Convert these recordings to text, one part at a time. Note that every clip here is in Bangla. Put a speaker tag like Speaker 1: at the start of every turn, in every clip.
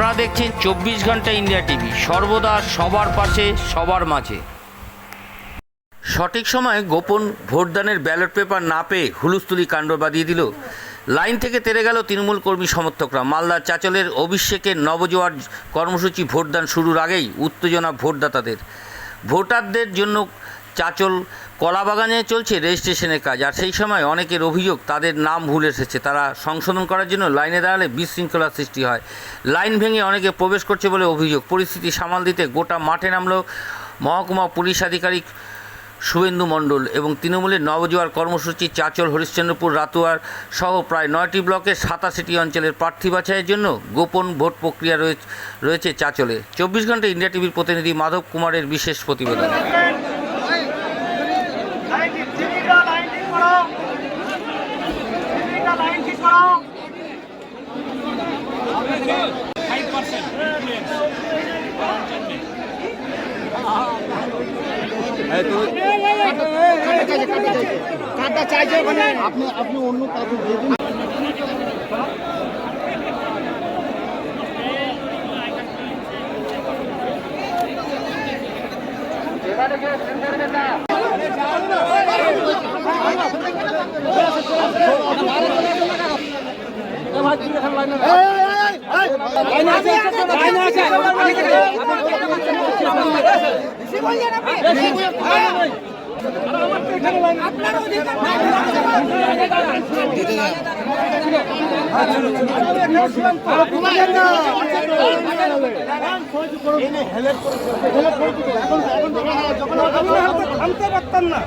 Speaker 1: আপনারা দেখছেন চব্বিশ ঘণ্টা ইন্ডিয়া টিভি। সর্বদা সবার পাশে, সবার মাঝে। সঠিক সময়ে গোপন ভোটদানের ব্যালট পেপার না পেয়ে হুলুস্থুলি কাণ্ড বাঁধিয়ে দিল। লাইন থেকে তেরে গেল তৃণমূল কর্মী সমর্থকরা। মালদার চাচলের অভিষেকের নবজোয়ার কর্মসূচি ভোটদান শুরুর আগেই উত্তেজনা ভোটদাতাদের। ভোটারদের জন্য চাচল কলাবাগানে চলছে রেজিস্ট্রেশনের কাজ। আর সেই সময় অনেকের অভিযোগ তাদের নাম ভুল এসেছে। তারা সংশোধন করার জন্য লাইনে দাঁড়ালে বিশৃঙ্খলার সৃষ্টি হয়। লাইন ভেঙে অনেকে প্রবেশ করছে বলে অভিযোগ। পরিস্থিতি সামাল দিতে গোটা মাঠে নামলো মহকুমা পুলিশ আধিকারিক শুভেন্দু মণ্ডল এবং তৃণমূলের নবজোয়ার কর্মসূচি চাচল, হরিশ্চন্দ্রপুর, রাতুয়ার সহ প্রায় নয়টি ব্লকের সাতাশিটি অঞ্চলের প্রার্থী বাছাইয়ের জন্য গোপন ভোট প্রক্রিয়া রয়েছে চাচলে। চব্বিশ ঘণ্টা ইন্ডিয়া টিভির প্রতিনিধি মাধব কুমারের বিশেষ প্রতিবেদন
Speaker 2: লাইন ঠিক টিভিটা লাইন
Speaker 3: কার্ডটা চাইছে আপনি আপনি অন্য কাউকে
Speaker 2: থামতে পারতাম না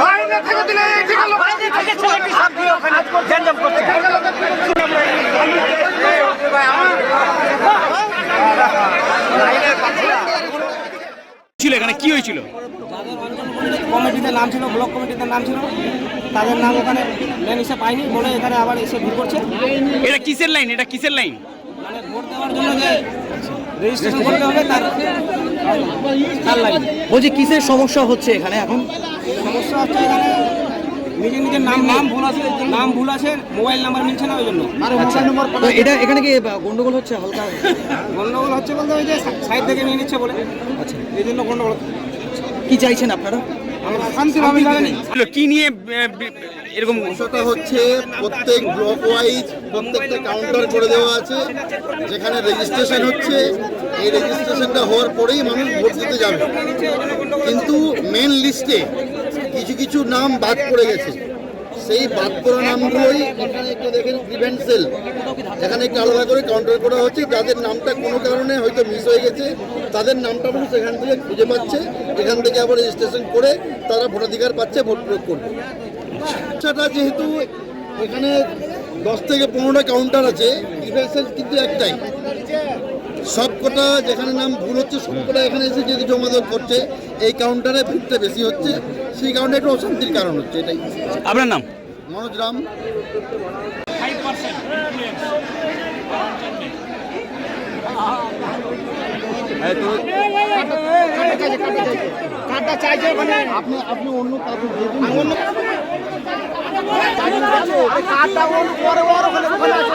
Speaker 2: বাইরে থেকে দিলে ঠিক হলো বাইরে থেকে ছেলেটি সব দিয়ে ওখানে গ্যাঞ্জাম করতে
Speaker 4: ছিল এখানে? কি হয়েছিল?
Speaker 3: কমিটিতে নাম ছিল ব্লক কমিটিতে নাম ছিল। তাদের নাম ওখানে লাইন হিসেবে পাইনি বলে এখানে আবার এসে ভিড় করছে।
Speaker 4: এটা কিসের লাইন? এটা কিসের লাইন?
Speaker 3: মানে ভোট দেওয়ার জন্য যে রেজিস্ট্রেশন করতে হবে তার তার লাইন।
Speaker 5: বলছি কিসের সমস্যা হচ্ছে এখানে এখন?
Speaker 3: সমস্যা হচ্ছে এখানে নিজের নিজের নাম নাম ভুল আছে নাম ভুল আছে মোবাইল নাম্বার মিলছে না ওই জন্য।
Speaker 5: তো এটা এখানে কি গন্ডগোল হচ্ছে হালকা?
Speaker 3: গন্ডগোল হচ্ছে বলতে ওই যে সাইড থেকে নিয়ে নিচ্ছে বলে। আচ্ছা। এই জন্য গন্ডগোল।
Speaker 5: কি চাইছেন আপনারা?
Speaker 4: কি নিয়ে এরকম
Speaker 6: সমস্যাটা হচ্ছে প্রত্যেক ব্লক ওয়াইজ প্রত্যেকটা কাউন্টার করে দেওয়া আছে যেখানে রেজিস্ট্রেশন হচ্ছে এই রেজিস্ট্রেশনটা হওয়ার পরেই মানুষ ভোট দিতে যাবে। কিন্তু মেন লিস্টে কিছু কিছু নাম বাদ পড়ে গেছে। সেই বাদ পড়া নামগুলোই এখানে একটা দেখেন প্রিভেন্ট সেল এখানে একটু আলাদা করে কাউন্টার করা হচ্ছে। যাদের নামটা কোনো কারণে হয়তো মিস হয়ে গেছে, তাদের নামটা মানুষ এখান থেকে খুঁজে পাচ্ছে। এখান থেকে আবার রেজিস্ট্রেশন করে তারা ভোটাধিকার পাচ্ছে, ভোট প্রয়োগ করবে। সমস্যাটা যেহেতু এখানে দশ থেকে পনেরোটা কাউন্টার আছে ডিফেন্সের কিন্তু একটাই। সবকটা যেখানে নাম ভুল হচ্ছে, সবকটা এখানে এসে যদি জমাদল করছে এই কাউন্টারে ভিড়টা বেশি হচ্ছে সেই কারণে একটু অশান্তির কারণ হচ্ছে এটাই।
Speaker 4: আপনার নাম?
Speaker 6: মনোজ রাম।
Speaker 3: কার্ডটা চাইছে ওখানে।
Speaker 6: আপনি আপনি অন্য কাউকে দিয়ে দিন
Speaker 3: অন্য কার্ডটা ওর পরে ওর ওখানে ওখানে আছে